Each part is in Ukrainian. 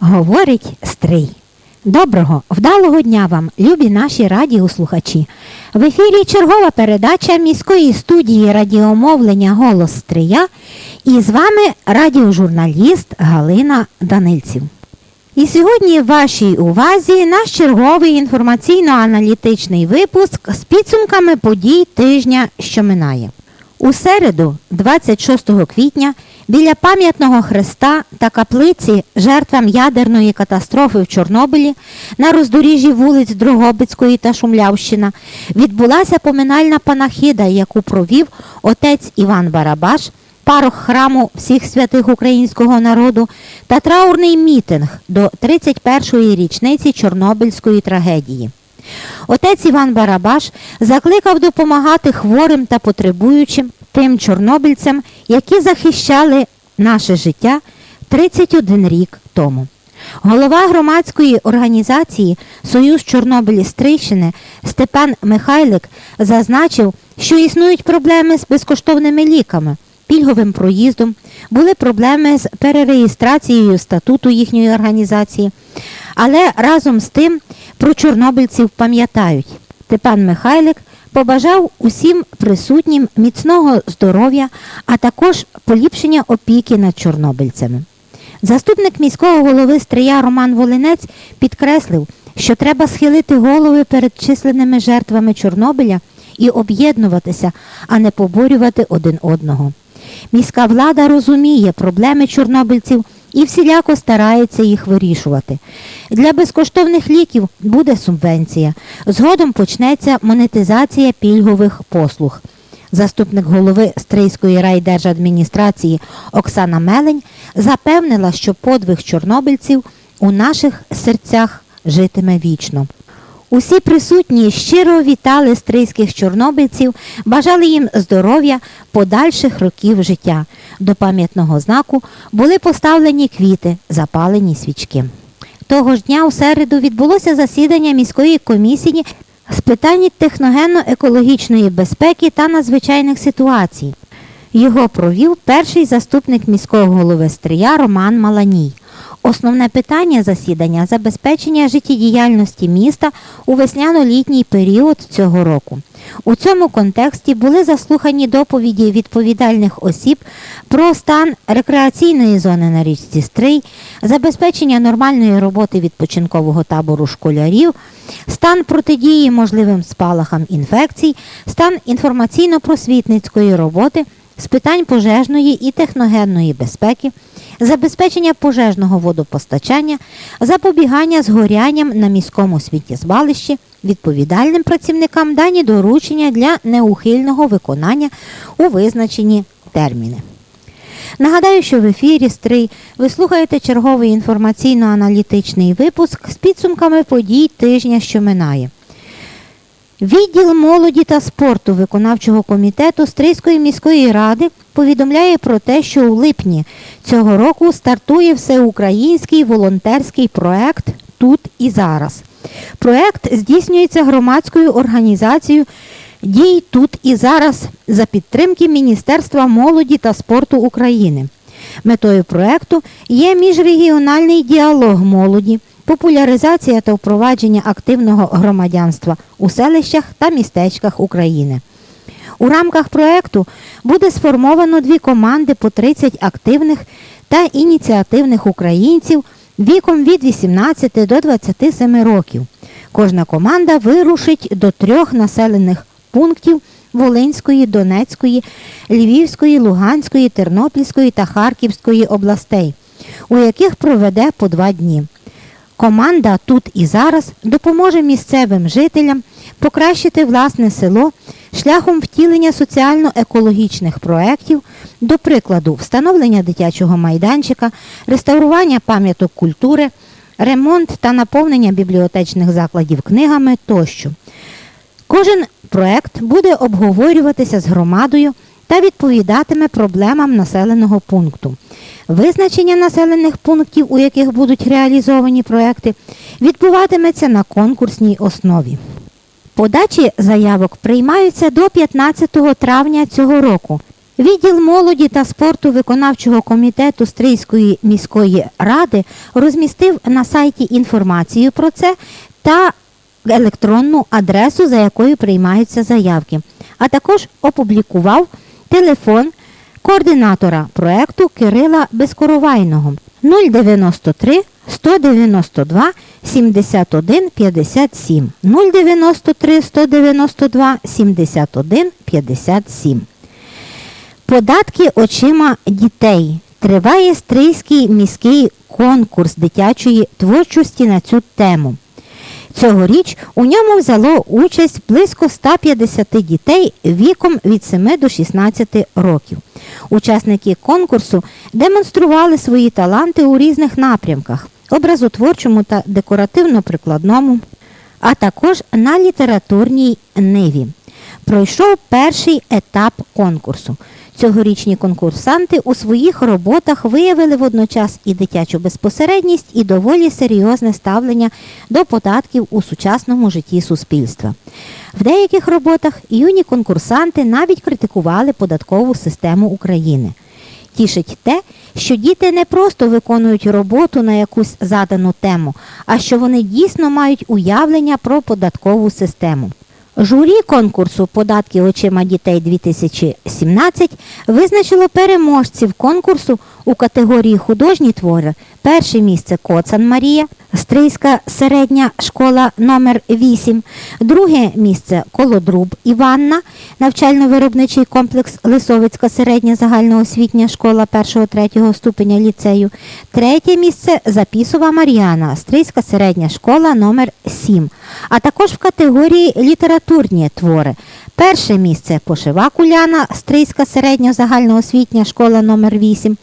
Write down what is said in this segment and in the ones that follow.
Говорить Стрий. Доброго, вдалого дня вам, любі наші радіослухачі. В ефірі чергова передача міської студії радіомовлення Голос Стрия і з вами радіожурналіст Галина Данильців. І сьогодні в вашій увазі наш черговий інформаційно-аналітичний випуск з підсумками подій тижня, що минає. У середу, 26 квітня, біля пам'ятного хреста та каплиці жертвам ядерної катастрофи в Чорнобилі на роздоріжжі вулиць Дрогобицької та Шумлявщина відбулася поминальна панахида, яку провів отець Іван Барабаш, парох храму всіх святих українського народу та траурний мітинг до 31-ї річниці Чорнобильської трагедії. Отець Іван Барабаш закликав допомагати хворим та потребуючим тим чорнобильцям, які захищали наше життя 31 рік тому. Голова громадської організації Союз Чорнобилі Стрийщини Степан Михайлик зазначив, що існують проблеми з безкоштовними ліками, пільговим проїздом, були проблеми з перереєстрацією статуту їхньої організації. Але разом з тим про чорнобильців пам'ятають. Степан Михайлик побажав усім присутнім міцного здоров'я, а також поліпшення опіки над чорнобильцями. Заступник міського голови Стрия Роман Волинець підкреслив, що треба схилити голови перед численними жертвами Чорнобиля і об'єднуватися, а не поборювати один одного. Міська влада розуміє проблеми чорнобильців і всіляко старається їх вирішувати. Для безкоштовних ліків буде субвенція. Згодом почнеться монетизація пільгових послуг. Заступник голови Стрийської райдержадміністрації Оксана Мелень запевнила, що подвиг чорнобильців у наших серцях житиме вічно. Усі присутні щиро вітали стрийських чорнобильців, бажали їм здоров'я, подальших років життя. До пам'ятного знаку були поставлені квіти, запалені свічки. Того ж дня у середу відбулося засідання міської комісії з питань техногенно-екологічної безпеки та надзвичайних ситуацій. Його провів перший заступник міського голови Стрия Роман Маланій. Основне питання засідання забезпечення життєдіяльності міста у весняно-літній період цього року. У цьому контексті були заслухані доповіді відповідальних осіб про стан рекреаційної зони на річці Стрий, забезпечення нормальної роботи відпочинкового табору школярів, стан протидії можливим спалахам інфекцій, стан інформаційно-просвітницької роботи з питань пожежної і техногенної безпеки, забезпечення пожежного водопостачання, запобігання згорянням на міському сміттєзвалищі, відповідальним працівникам дані доручення для неухильного виконання у визначені терміни. Нагадаю, що в ефірі Стрий ви слухаєте черговий інформаційно-аналітичний випуск з підсумками подій тижня, що минає. Відділ молоді та спорту виконавчого комітету Стрийської міської ради повідомляє про те, що у липні цього року стартує всеукраїнський волонтерський проект Тут і зараз. Проект здійснюється громадською організацією Дій тут і зараз за підтримки Міністерства молоді та спорту України. Метою проекту є міжрегіональний діалог молоді, популяризація та впровадження активного громадянства у селищах та містечках України. У рамках проекту буде сформовано дві команди по 30 активних та ініціативних українців віком від 18 до 27 років. Кожна команда вирушить до трьох населених пунктів Волинської, Донецької, Львівської, Луганської, Тернопільської та Харківської областей, у яких проведе по два дні. Команда тут і зараз допоможе місцевим жителям покращити власне село шляхом втілення соціально-екологічних проєктів, до прикладу, встановлення дитячого майданчика, реставрування пам'яток культури, ремонт та наповнення бібліотечних закладів книгами тощо. Кожен проект буде обговорюватися з громадою та відповідатиме проблемам населеного пункту. Визначення населених пунктів, у яких будуть реалізовані проекти, відбуватиметься на конкурсній основі. Подачі заявок приймаються до 15 травня цього року. Відділ молоді та спорту виконавчого комітету Стрийської міської ради розмістив на сайті інформацію про це та електронну адресу, за якою приймаються заявки, а також опублікував телефон координатора проекту Кирила Безкоровайного 093 192 71 57 093 192 71 57 Податки очима дітей. Триває Стрийський міський конкурс дитячої творчості на цю тему. Цьогоріч у ньому взяло участь близько 150 дітей віком від 7 до 16 років. Учасники конкурсу демонстрували свої таланти у різних напрямках образотворчому та декоративно-прикладному, а також на літературній ниві. Пройшов перший етап конкурсу. Цьогорічні конкурсанти у своїх роботах виявили водночас і дитячу безпосередність, і доволі серйозне ставлення до податків у сучасному житті суспільства. В деяких роботах юні конкурсанти навіть критикували податкову систему України. Тішить те, що діти не просто виконують роботу на якусь задану тему, а що вони дійсно мають уявлення про податкову систему. Журі конкурсу Податки очима дітей 2017 визначило переможців конкурсу у категорії художні твори. Перше місце Коцан Марія, Стрийська середня школа номер 8 друге місце Колодруб Іванна, навчально-виробничий комплекс Лисовицька середня загальноосвітня школа 1-3 ступеня ліцею, третє місце Запісова Мар'яна, Стрийська середня школа номер 7 а також в категорії літературні твори. Перше місце Пошивак Уляна, Стрийська середня загальноосвітня школа номер 8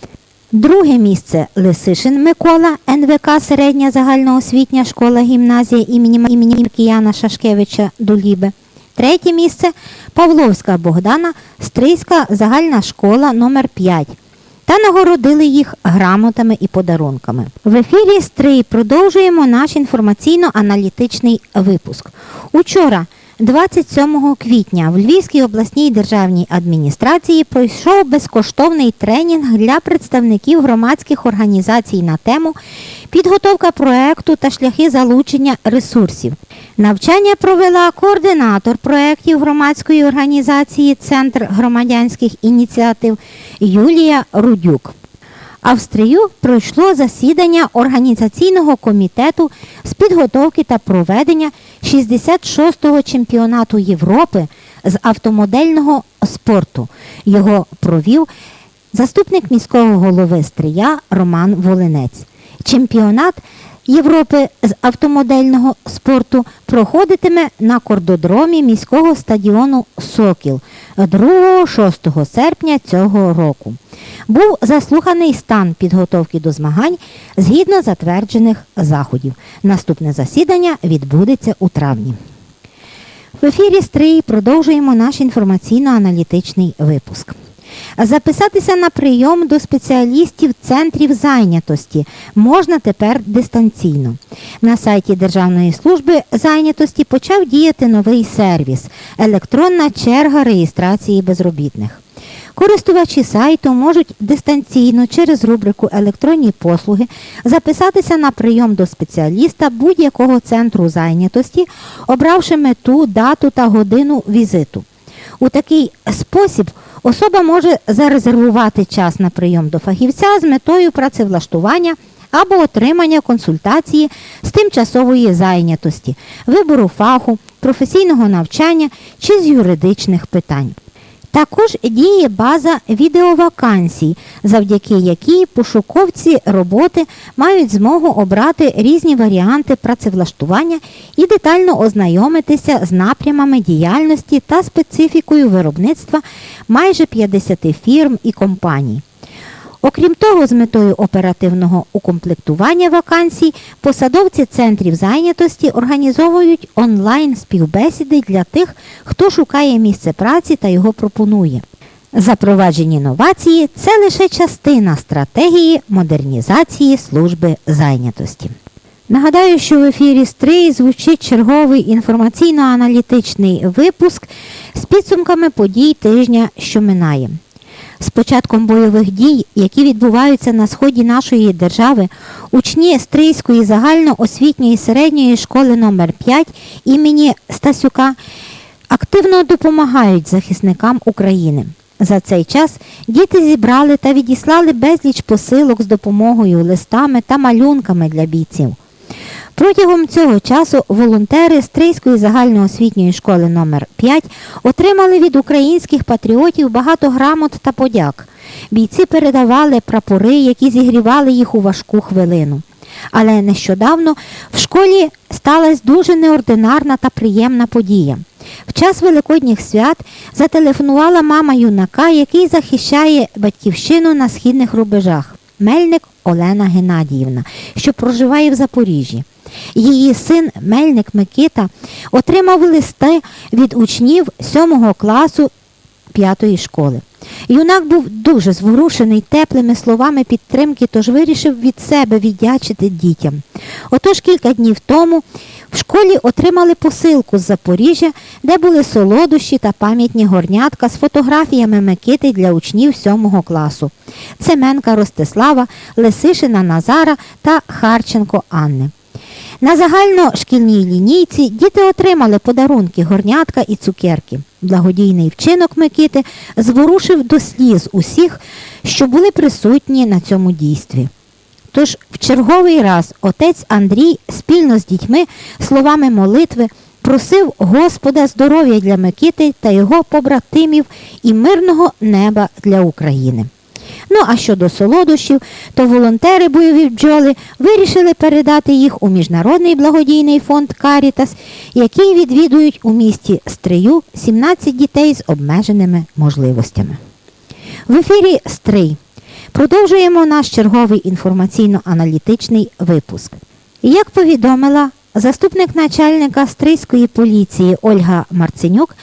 Друге місце Лисишин Микола, НВК середня загальноосвітня школа гімназія імені імені Маркіяна Шашкевича Дуліби. Третє місце Павловська Богдана, Стрийська загальна школа номер 5 та нагородили їх грамотами і подарунками. В ефірі Стрий продовжуємо наш інформаційно-аналітичний випуск. Учора, 27 квітня, в Львівській обласній державній адміністрації пройшов безкоштовний тренінг для представників громадських організацій на тему підготовка проекту та шляхи залучення ресурсів. Навчання провела координатор проєктів громадської організації Центр громадянських ініціатив Юлія Рудюк. А в Стрию пройшло засідання організаційного комітету з підготовки та проведення 66-го чемпіонату Європи з автомодельного спорту. Його провів заступник міського голови Стрия Роман Волинець. Чемпіонат Європи з автомодельного спорту проходитиме на кордодромі міського стадіону Сокіл 2-6 серпня цього року. Був заслуханий стан підготовки до змагань згідно затверджених заходів. Наступне засідання відбудеться у травні. В ефірі Стрий продовжуємо наш інформаційно-аналітичний випуск. Записатися на прийом до спеціалістів центрів зайнятості можна тепер дистанційно. На сайті Державної служби зайнятості почав діяти новий сервіс електронна черга реєстрації безробітних. Користувачі сайту можуть дистанційно через рубрику Електронні послуги записатися на прийом до спеціаліста будь-якого центру зайнятості, обравши мету, дату та годину візиту. У такий спосіб особа може зарезервувати час на прийом до фахівця з метою працевлаштування або отримання консультації з тимчасової зайнятості, вибору фаху, професійного навчання чи з юридичних питань. Також діє база відеовакансій, завдяки якій пошуковці роботи мають змогу обрати різні варіанти працевлаштування і детально ознайомитися з напрямами діяльності та специфікою виробництва майже 50 фірм і компаній. Окрім того, з метою оперативного укомплектування вакансій, посадовці центрів зайнятості організовують онлайн співбесіди для тих, хто шукає місце праці та його пропонує. Запроваджені новації це лише частина стратегії модернізації служби зайнятості. Нагадаю, що в ефірі Стрий звучить черговий інформаційно-аналітичний випуск з підсумками подій тижня, що минає. З початком бойових дій, які відбуваються на сході нашої держави, учні Стрийської загальноосвітньої середньої школи номер 5 імені Стасюка активно допомагають захисникам України. За цей час діти зібрали та відіслали безліч посилок з допомогою, листами та малюнками для бійців. Протягом цього часу волонтери Стрийської загальноосвітньої школи номер 5 отримали від українських патріотів багато грамот та подяк. Бійці передавали прапори, які зігрівали їх у важку хвилину. Але нещодавно в школі сталася дуже неординарна та приємна подія. В час великодніх свят зателефонувала мама юнака, який захищає батьківщину на східних рубежах. Мельник Олена Геннадіївна, що проживає в Запоріжжі. Її син Мельник Микита отримав листи від учнів 7 класу 5 школи. Юнак був дуже зворушений теплими словами підтримки, тож вирішив від себе віддячити дітям. Отож кілька днів тому в школі отримали посилку з Запоріжжя, де були солодощі та пам'ятні горнятка з фотографіями Микити для учнів 7 класу. Цеменка Ростислава, Лисишина Назара та Харченко Анни. На загальношкільній лінійці діти отримали подарунки, горнятка і цукерки. Благодійний вчинок Микити зворушив до сліз усіх, що були присутні на цьому дійстві. Тож в черговий раз отець Андрій спільно з дітьми словами молитви просив Господа здоров'я для Микити та його побратимів і мирного неба для України. Ну а щодо солодощів, то волонтери бойові бджоли вирішили передати їх у Міжнародний благодійний фонд Карітас, який відвідують у місті Стрию 17 дітей з обмеженими можливостями. В ефірі Стрий. Продовжуємо наш черговий інформаційно-аналітичний випуск. Як повідомила заступник начальника Стрийської поліції Ольга Марценюк,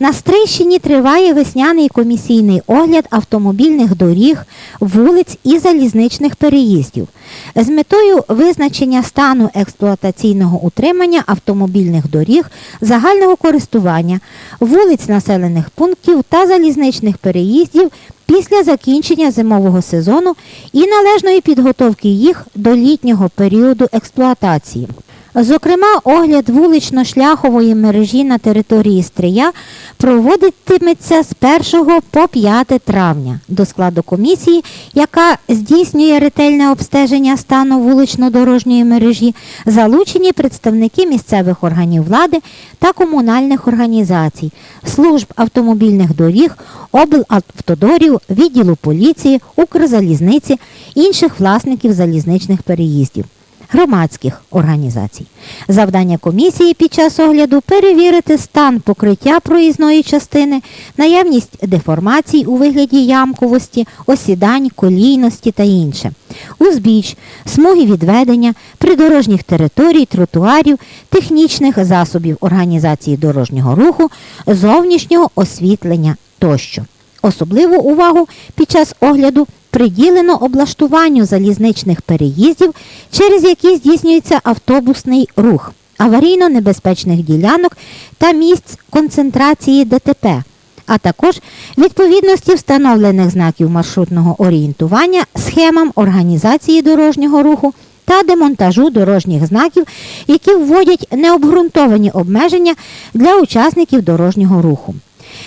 на Стрийщині триває весняний комісійний огляд автомобільних доріг, вулиць і залізничних переїздів з метою визначення стану експлуатаційного утримання автомобільних доріг загального користування, вулиць населених пунктів та залізничних переїздів після закінчення зимового сезону і належної підготовки їх до літнього періоду експлуатації. Зокрема, огляд вулично-шляхової мережі на території Стрия проводитиметься з 1 по 5 травня. До складу комісії, яка здійснює ретельне обстеження стану вулично-дорожньої мережі, залучені представники місцевих органів влади та комунальних організацій, служб автомобільних доріг, облавтодорів, відділу поліції, Укрзалізниці, інших власників залізничних переїздів громадських організацій. Завдання комісії під час огляду перевірити стан покриття проїзної частини, наявність деформацій у вигляді ямковості, осідань, колійності та інше. Узбіч, смуги відведення, придорожніх територій, тротуарів, технічних засобів організації дорожнього руху, зовнішнього освітлення тощо. Особливу увагу під час огляду приділено облаштуванню залізничних переїздів, через які здійснюється автобусний рух, аварійно-небезпечних ділянок та місць концентрації ДТП, а також відповідності встановлених знаків маршрутного орієнтування схемам організації дорожнього руху та демонтажу дорожніх знаків, які вводять необґрунтовані обмеження для учасників дорожнього руху.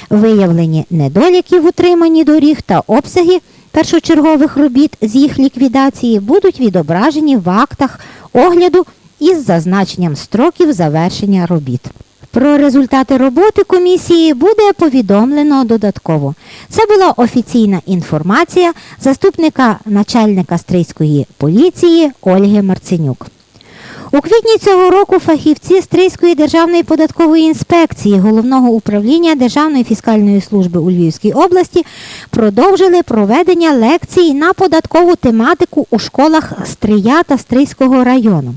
Виявлені недоліки в утриманні доріг та обсяги першочергових робіт з їх ліквідації будуть відображені в актах огляду із зазначенням строків завершення робіт. Про результати роботи комісії буде повідомлено додатково. Це була офіційна інформація заступника начальника Стрийської поліції Ольги Марценюк. У квітні цього року фахівці Стрийської державної податкової інспекції Головного управління Державної фіскальної служби у Львівській області продовжили проведення лекцій на податкову тематику у школах Стрия та Стрийського району.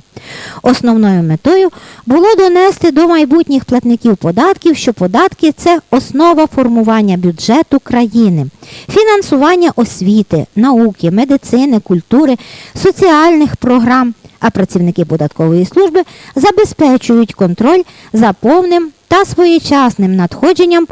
Основною метою було донести до майбутніх платників податків, що податки це основа формування бюджету країни, фінансування освіти, науки, медицини, культури, соціальних програм. А працівники податкової служби забезпечують контроль за повним та своєчасним надходженням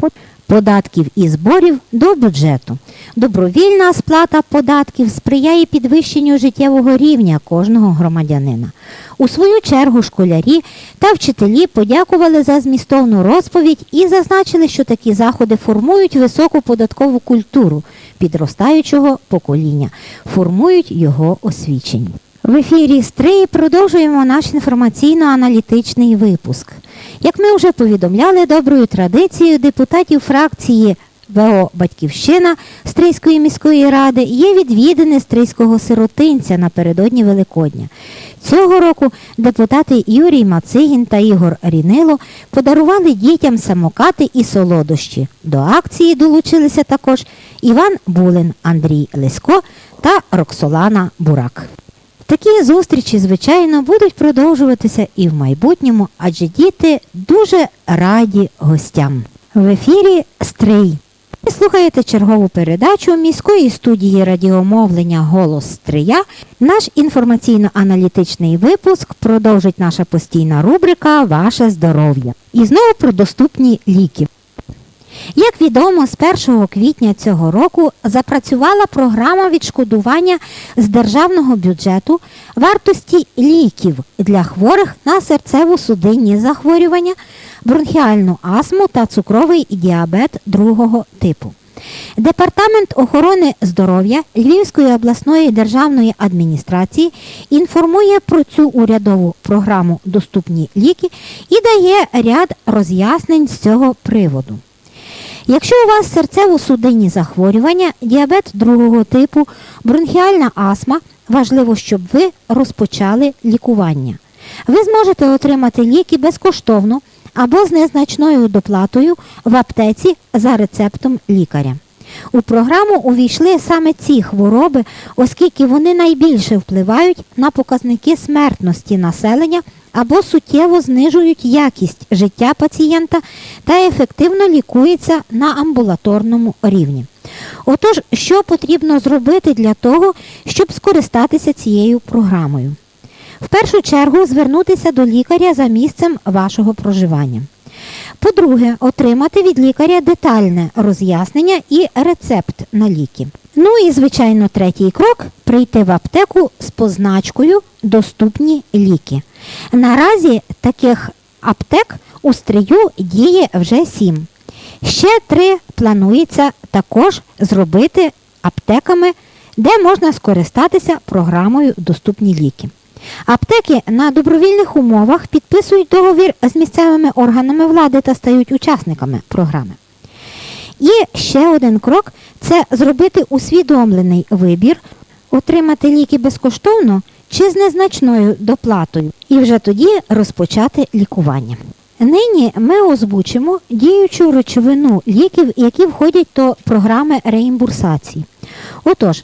податків і зборів до бюджету. Добровільна сплата податків сприяє підвищенню життєвого рівня кожного громадянина. У свою чергу школярі та вчителі подякували за змістовну розповідь і зазначили, що такі заходи формують високу податкову культуру підростаючого покоління, формують його освічення. В ефірі Стрий продовжуємо наш інформаційно-аналітичний випуск. Як ми вже повідомляли, доброю традицією депутатів фракції ВО Батьківщина Стрийської міської ради є відвідини Стрийського сиротинця напередодні Великодня. Цього року депутати Юрій Мацигін та Ігор Рінило подарували дітям самокати і солодощі. До акції долучилися також Іван Булин, Андрій Лесько та Роксолана Бурак. Такі зустрічі, звичайно, будуть продовжуватися і в майбутньому, адже діти дуже раді гостям. В ефірі Стрий. Ви слухаєте чергову передачу міської студії радіомовлення Голос Стрия. Наш інформаційно-аналітичний випуск продовжить наша постійна рубрика Ваше здоров'я. І знову про доступні ліки. Як відомо, з 1 квітня цього року запрацювала програма відшкодування з державного бюджету вартості ліків для хворих на серцево-судинні захворювання, бронхіальну астму та цукровий діабет другого типу. Департамент охорони здоров'я Львівської обласної державної адміністрації інформує про цю урядову програму Доступні ліки і дає ряд роз'яснень з цього приводу. Якщо у вас серцево-судинні захворювання, діабет другого типу, бронхіальна астма, важливо, щоб ви розпочали лікування. Ви зможете отримати ліки безкоштовно або з незначною доплатою в аптеці за рецептом лікаря. У програму увійшли саме ці хвороби, оскільки вони найбільше впливають на показники смертності населення або суттєво знижують якість життя пацієнта та ефективно лікуються на амбулаторному рівні. Отож, що потрібно зробити для того, щоб скористатися цією програмою? В першу чергу звернутися до лікаря за місцем вашого проживання. По-друге, отримати від лікаря детальне роз'яснення і рецепт на ліки. Ну і, звичайно, третій крок прийти в аптеку з позначкою Доступні ліки. Наразі таких аптек у стрию діє вже сім. Ще три планується також зробити аптеками, де можна скористатися програмою Доступні ліки. Аптеки на добровільних умовах підписують договір з місцевими органами влади та стають учасниками програми. І ще один крок це зробити усвідомлений вибір, отримати ліки безкоштовно чи з незначною доплатою, і вже тоді розпочати лікування. Нині ми озвучимо діючу речовину ліків, які входять до програми реімбурсації. Отож,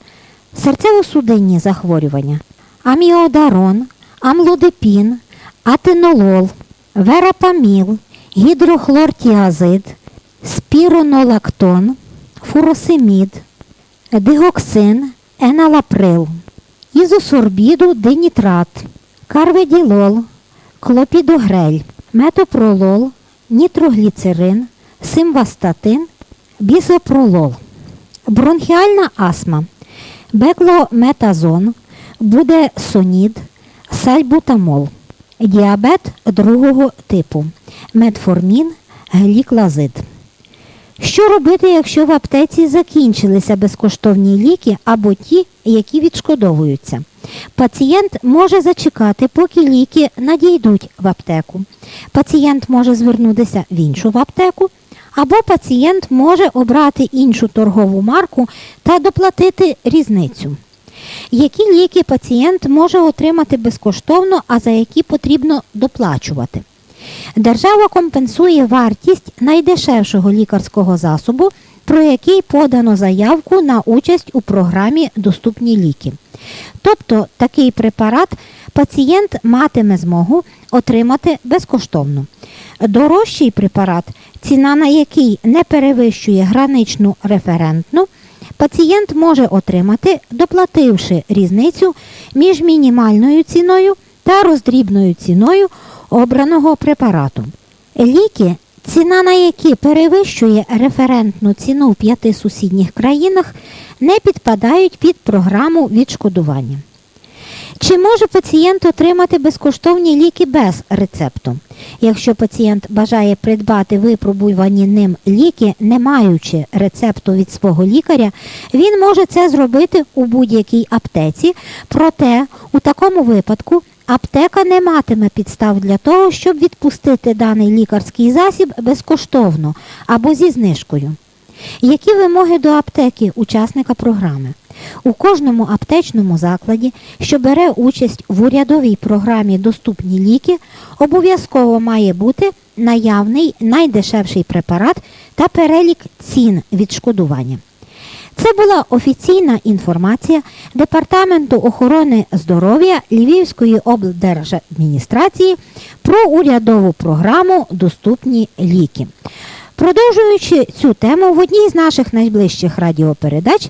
серцево-судинні захворювання, аміодарон, амлодипін, атенолол, верапаміл, гідрохлортіазид, спіронолактон, фуросемід, дигоксин, еналаприл, ізосорбіду динітрат, карведілол, клопідогрель, метопролол, нітрогліцерин, симвастатин, бісопролол. Бронхіальна астма, беклометазон, буде сонід, сальбутамол, діабет другого типу, метформін, гліклазид. Що робити, якщо в аптеці закінчилися безкоштовні ліки або ті, які відшкодовуються? Пацієнт може зачекати, поки ліки надійдуть в аптеку. Пацієнт може звернутися в іншу в аптеку, або пацієнт може обрати іншу торгову марку та доплатити різницю. Які ліки пацієнт може отримати безкоштовно, а за які потрібно доплачувати? Держава компенсує вартість найдешевшого лікарського засобу, про який подано заявку на участь у програмі Доступні ліки. Тобто такий препарат пацієнт матиме змогу отримати безкоштовно. Дорожчий препарат, ціна на який не перевищує граничну референтну, пацієнт може отримати, доплативши різницю між мінімальною ціною та роздрібною ціною обраного препарату. Ліки, ціна на які перевищує референтну ціну в п'яти сусідніх країнах, не підпадають під програму відшкодування. Чи може пацієнт отримати безкоштовні ліки без рецепту? Якщо пацієнт бажає придбати випробувані ним ліки, не маючи рецепту від свого лікаря, він може це зробити у будь-якій аптеці. Проте у такому випадку аптека не матиме підстав для того, щоб відпустити даний лікарський засіб безкоштовно або зі знижкою. Які вимоги до аптеки учасника програми? У кожному аптечному закладі, що бере участь в урядовій програмі Доступні ліки, обов'язково має бути наявний найдешевший препарат та перелік цін відшкодування. Це була офіційна інформація Департаменту охорони здоров'я Львівської облдержадміністрації про урядову програму Доступні ліки. Продовжуючи цю тему в одній з наших найближчих радіопередач,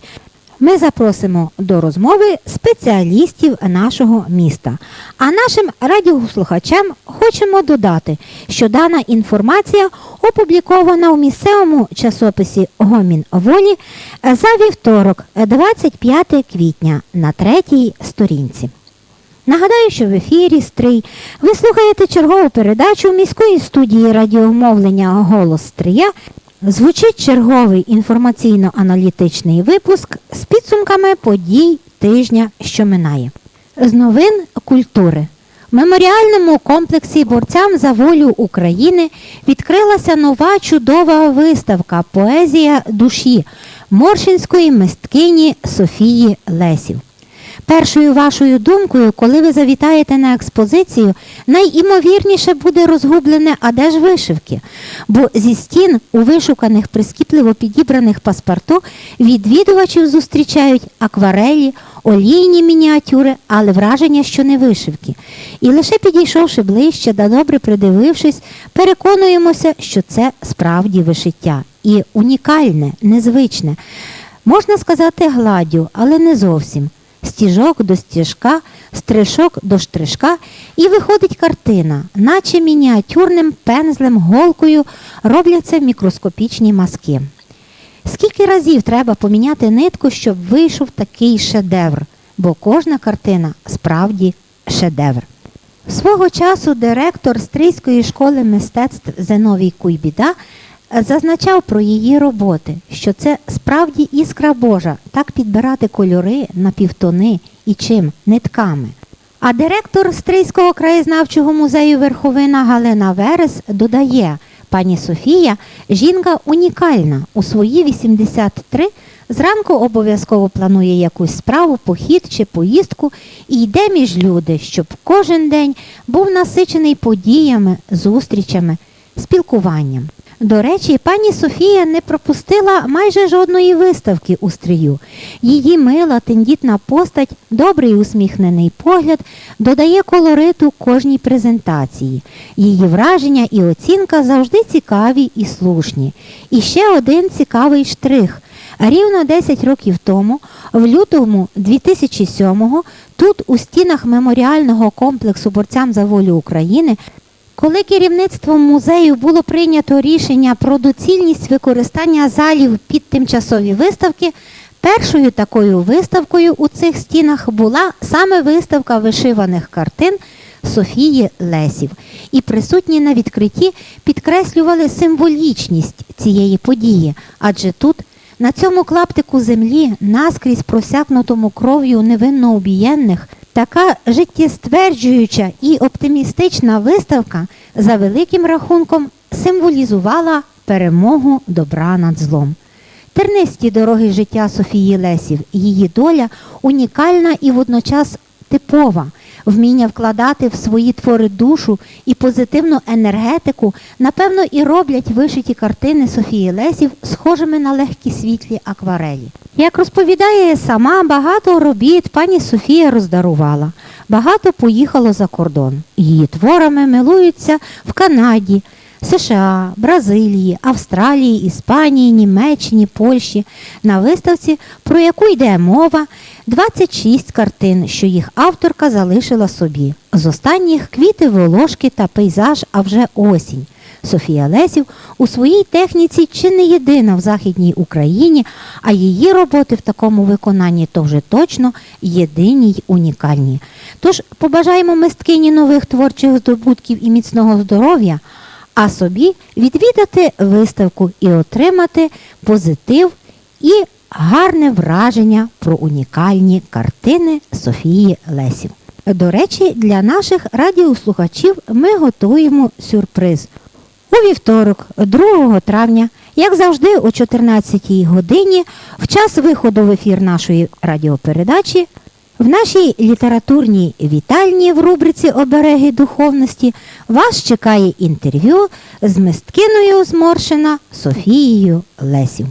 ми запросимо до розмови спеціалістів нашого міста. А нашим радіослухачам хочемо додати, що дана інформація опублікована у місцевому часописі Гомін Волі за вівторок, 25 квітня на третій сторінці. Нагадаю, що в ефірі Стрий ви слухаєте чергову передачу міської студії радіомовлення Голос Стрия. Звучить черговий інформаційно-аналітичний випуск з підсумками подій тижня, що минає. З новин культури. В меморіальному комплексі борцям за волю України відкрилася нова чудова виставка Поезія душі моршинської мисткині Софії Лесів. Першою вашою думкою, коли ви завітаєте на експозицію, найімовірніше буде розгублене, а де ж вишивки? Бо зі стін у вишуканих прискіпливо підібраних паспорту відвідувачів зустрічають акварелі, олійні мініатюри, але враження, що не вишивки. І лише підійшовши ближче та добре придивившись, переконуємося, що це справді вишиття. І унікальне, незвичне. Можна сказати гладдю, але не зовсім стіжок до стіжка, стришок до штришка, і виходить картина, наче мініатюрним пензлем, голкою робляться мікроскопічні мазки. Скільки разів треба поміняти нитку, щоб вийшов такий шедевр, бо кожна картина справді шедевр. Свого часу директор Стрийської школи мистецтв Зеновій Куйбіда зазначав про її роботи, що це справді іскра Божа, так підбирати кольори на півтони і чим нитками. А директор Стрийського краєзнавчого музею Верховина Галина Верес додає, пані Софія, жінка унікальна. У свої 83 зранку обов'язково планує якусь справу, похід чи поїздку і йде між люди, щоб кожен день був насичений подіями, зустрічами, спілкуванням. До речі, пані Софія не пропустила майже жодної виставки у стрію. Її мила, тендітна постать, добрий усміхнений погляд додає колориту кожній презентації. Її враження і оцінка завжди цікаві і слушні. І ще один цікавий штрих. Рівно 10 років тому, в лютому 2007-го, тут у стінах меморіального комплексу борцям за волю України коли керівництвом музею було прийнято рішення про доцільність використання залів під тимчасові виставки, першою такою виставкою у цих стінах була саме виставка вишиваних картин Софії Лесів. І присутні на відкритті підкреслювали символічність цієї події, адже тут. На цьому клаптику землі, наскрізь просякнутому кров'ю невинно обієнних, така життєстверджуюча і оптимістична виставка за великим рахунком символізувала перемогу добра над злом. Тернисті дороги життя Софії Лесів, її доля унікальна і водночас типова. Вміння вкладати в свої твори душу і позитивну енергетику, напевно, і роблять вишиті картини Софії Лесів схожими на легкі світлі акварелі. Як розповідає сама, багато робіт пані Софія роздарувала, багато поїхало за кордон. Її творами милуються в Канаді, США, Бразилії, Австралії, Іспанії, Німеччині, Польщі. На виставці, про яку йде мова, 26 картин, що їх авторка залишила собі. З останніх квіти, волошки та пейзаж, а вже осінь. Софія Лесів у своїй техніці чи не єдина в Західній Україні, а її роботи в такому виконанні то вже точно єдині й унікальні. Тож побажаємо мисткині нових творчих здобутків і міцного здоров'я, а собі відвідати виставку і отримати позитив і гарне враження про унікальні картини Софії Лесів. До речі, для наших радіослухачів ми готуємо сюрприз. У вівторок, 2 травня, як завжди, о 14 годині, в час виходу в ефір нашої радіопередачі, в нашій літературній вітальні в рубриці Обереги духовності вас чекає інтерв'ю з мисткиною зморшена Софією Лесів.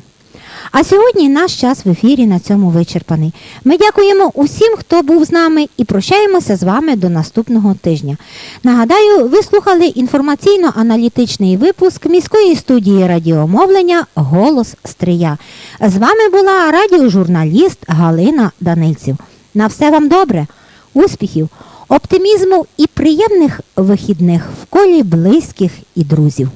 А сьогодні наш час в ефірі на цьому вичерпаний. Ми дякуємо усім, хто був з нами, і прощаємося з вами до наступного тижня. Нагадаю, ви слухали інформаційно-аналітичний випуск міської студії радіомовлення Голос Стрия. З вами була радіожурналіст Галина Данильців. На все вам добре, успіхів, оптимізму і приємних вихідних в колі близьких і друзів.